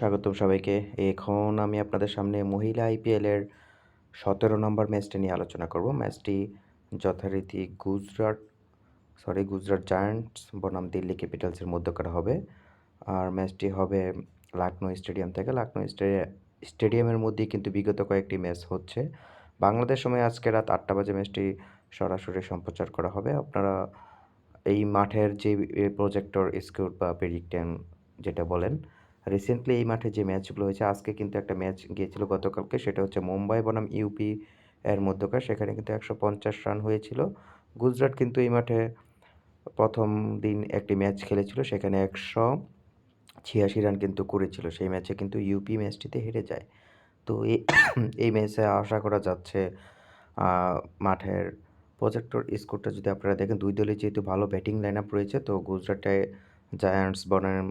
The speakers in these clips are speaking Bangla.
স্বাগতম সবাইকে। এখন আমি আপনাদের সামনে মহিলা আইপিএলের সতেরো নম্বর ম্যাচটি নিয়ে আলোচনা করব। ম্যাচটি যথারীতি গুজরাট সরি গুজরাট জায়ান্টস বনাম দিল্লি ক্যাপিটালসের মধ্যকার হবে। আর ম্যাচটি হবে লাকনো স্টেডিয়াম থেকে। লাকনো স্টেডিয়ামের মধ্যেই কিন্তু বিগত কয়েকটি ম্যাচ হচ্ছে। বাংলাদেশ সময় আজকে রাত আটটা বাজে ম্যাচটি সরাসরি সম্প্রচার করা হবে। আপনারা এই মাঠের যে প্রজেক্টর স্কিউট বা প্রেডিক্টেন যেটা বলেন রিসেন্টলি এই মাঠে যে ম্যাচগুলো হয়েছে, আজকে কিন্তু একটা ম্যাচ গিয়েছিল গতকালকে, সেটা হচ্ছে মুম্বাই বনাম ইউপি এর মধ্যকার, সেখানে কিন্তু একশো পঞ্চাশ রান হয়েছিল। গুজরাট কিন্তু এই মাঠে প্রথম দিন একটি ম্যাচ খেলেছিল, সেখানে একশো ছিয়াশি রান কিন্তু করেছিল। সেই ম্যাচে কিন্তু ইউপি ম্যাচটিতে হেরে যায়। তো এই ম্যাচে আশা করা যাচ্ছে মাঠের প্রজেক্টর স্কোরটা যদি আপনারা দেখেন, দুই দলে যেহেতু ভালো ব্যাটিং লাইন আপ রয়েছে, তো গুজরাটে জায়ান্টস বনাম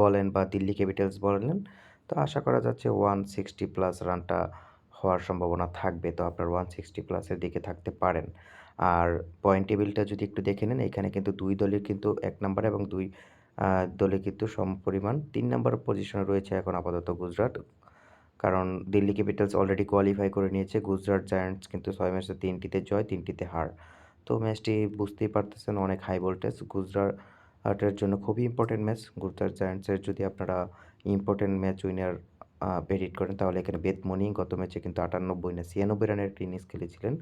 বলেন বা দিল্লি ক্যাপিটালস বলেন, তো আশা করা যাচ্ছে ওয়ান সিক্সটি প্লাস রানটা হওয়ার সম্ভাবনা থাকবে। তো আপনার ওয়ান সিক্সটি প্লাসের দিকে থাকতে পারেন। আর পয়েন্ট টেবিলটা যদি একটু দেখে নেন, এখানে কিন্তু দুই দলের কিন্তু এক নাম্বার এবং দুই দলে কিন্তু সম পরিমাণ তিন নম্বর পজিশনে রয়েছে এখন আপাতত গুজরাট। কারণ দিল্লি ক্যাপিটালস অলরেডি কোয়ালিফাই করে নিয়েছে। গুজরাট জায়ান্টস কিন্তু ছয় ম্যাচে তিনটিতে জয়, তিনটিতে হার। তো ম্যাচটি বুঝতেই পারতেছেন অনেক হাই ভোল্টেজ গুজরাট এটার জন্য খুবই ইম্পর্টেন্ট ম্যাচ গুজরাট জায়ান্টসের যদি আপনারা ইম্পর্টেন্ট ম্যাচ উইনার প্রেডিট করেন, তাহলে এখানে বেদমনি গত ম্যাচে কিন্তু আটানব্বই না ছিয়ানব্বই রানের একটি ইনিংস খেলেছিলেন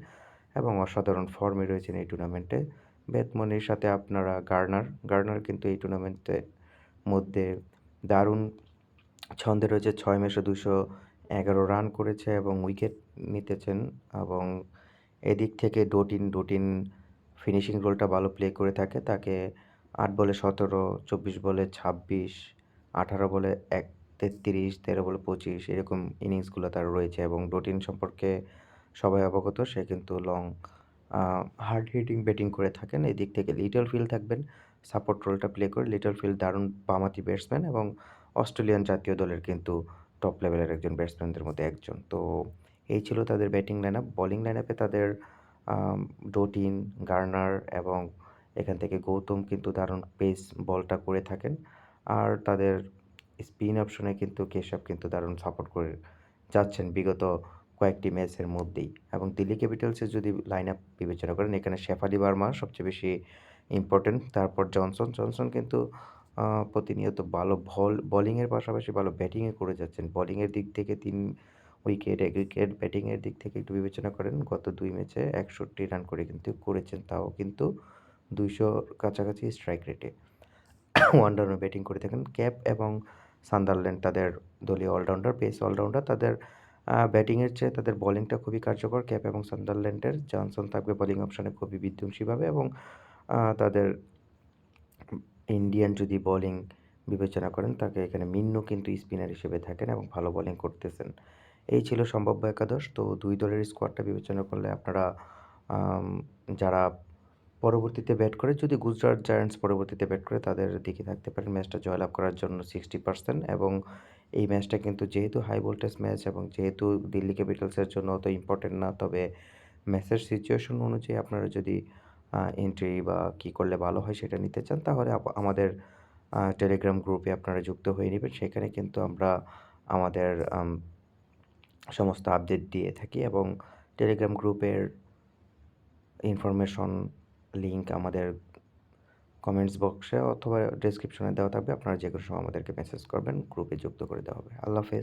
এবং অসাধারণ ফর্মে রয়েছেন এই টুর্নামেন্টে বেদমনির সাথে আপনারা গার্নার গার্নার কিন্তু এই টুর্নামেন্টের মধ্যে দারুণ ছন্দে রয়েছে, ছয় ম্যাচে দুশো এগারো রান করেছে এবং উইকেট নিতেছেন এবং এদিক থেকে ডোটিন ডোটিন ফিনিশিং রোলটা ভালো প্লে করে থাকে। তাকে আট বলে সতেরো, চব্বিশ বলে ছাব্বিশ, আঠারো বলে এক, তেত্রিশ, তেরো বলে পঁচিশ, এরকম ইনিংসগুলো তার রয়েছে এবং ডোটিন সম্পর্কে সবাই অবগত, সে কিন্তু লং হার্ড হিটিং ব্যাটিং করে থাকেন। এই দিক থেকে লিটল ফিল্ড থাকবেন সাপোর্ট রোলটা প্লে করে লিটল ফিল্ড দারুণ বামাতি ব্যাটসম্যান এবং অস্ট্রেলিয়ান জাতীয় দলের কিন্তু টপ লেভেলের একজন ব্যাটসম্যানদের মধ্যে একজন। তো এই ছিল তাদের batting line up bowling line আপে তাদের ডোটিন গার্নার এবং এখান থেকে গৌতম কিন্তু দারুণ পেস বলটা করে থাকেন। আর তাদের স্পিন অপশনে কিন্তু কেশব কিন্তু দারুণ সাপোর্ট করে যাচ্ছেন বিগত কয়েকটি ম্যাচের মধ্যেই। এবং দিল্লি ক্যাপিটালসের যদি লাইন আপ বিবেচনা করেন, এখানে শেফালি বার্মা সবচেয়ে বেশি ইম্পর্টেন্ট তারপর জনসন জনসন কিন্তু প্রতিনিয়ত ভালো বল বলিংয়ের পাশাপাশি ভালো ব্যাটিংয়ে করে যাচ্ছেন। বলিংয়ের দিক থেকে তিন উইকেট এক উইকেট ব্যাটিংয়ের দিক থেকে একটু বিবেচনা করেন। গত দুই ম্যাচে একষট্টি রান করে কিন্তু করেছেন, তাও কিন্তু দুইশোর কাছাকাছি স্ট্রাইক রেটে ওয়ানডাউনে ব্যাটিং করে থাকেন ক্যাপ এবং সান্দারল্যান্ড তাদের দলীয় অলরাউন্ডার পেস অলরাউন্ডার তাদের ব্যাটিংয়ের চেয়ে তাদের বলিংটা খুবই কার্যকর। ক্যাপ এবং সান্দারল্যান্ডের জনসন থাকবে বলিং অপশানে খুবই বিধ্বংসীভাবে এবং তাদের ইন্ডিয়ান যদি বলিং বিবেচনা করেন, তাকে এখানে মিন্নু কিন্তু স্পিনার হিসেবে থাকেন এবং ভালো বলিং করতেছেন। এই ছিল সম্ভাব্য একাদশ। তো দুই দলের স্কোয়াডটা বিবেচনা করলে আপনারা যারা পরবর্তীতে ব্যাট করে, যদি গুজরাট জায়ান্টস পরবর্তীতে ব্যাট করে, তাদের দিকে থাকতে পারেন ম্যাচটা জয়লাভ করার জন্য সিক্সটি পার্সেন্ট এবং এই ম্যাচটা কিন্তু যেহেতু হাই ভোল্টেজ ম্যাচ এবং যেহেতু দিল্লি ক্যাপিটালসের জন্য অত ইম্পর্টেন্ট না, তবে ম্যাচের সিচুয়েশন অনুযায়ী আপনারা যদি এন্ট্রি বা কী করলে ভালো হয় সেটা নিতে চান, তাহলে আমাদের টেলিগ্রাম গ্রুপে আপনারা যুক্ত হয়ে নেবেন। সেখানে কিন্তু আমরা আমাদের সমস্ত আপডেট দিয়ে থাকি এবং টেলিগ্রাম গ্রুপের ইনফরমেশন লিঙ্ক আমাদের কমেন্টস বক্সে অথবা ডিসক্রিপশনে দেওয়া থাকবে। আপনারা যে কোনো সময় আমাদেরকে মেসেজ করবেন গ্রুপে যুক্ত করে দেওয়া হবে। আল্লাহ হাফেজ।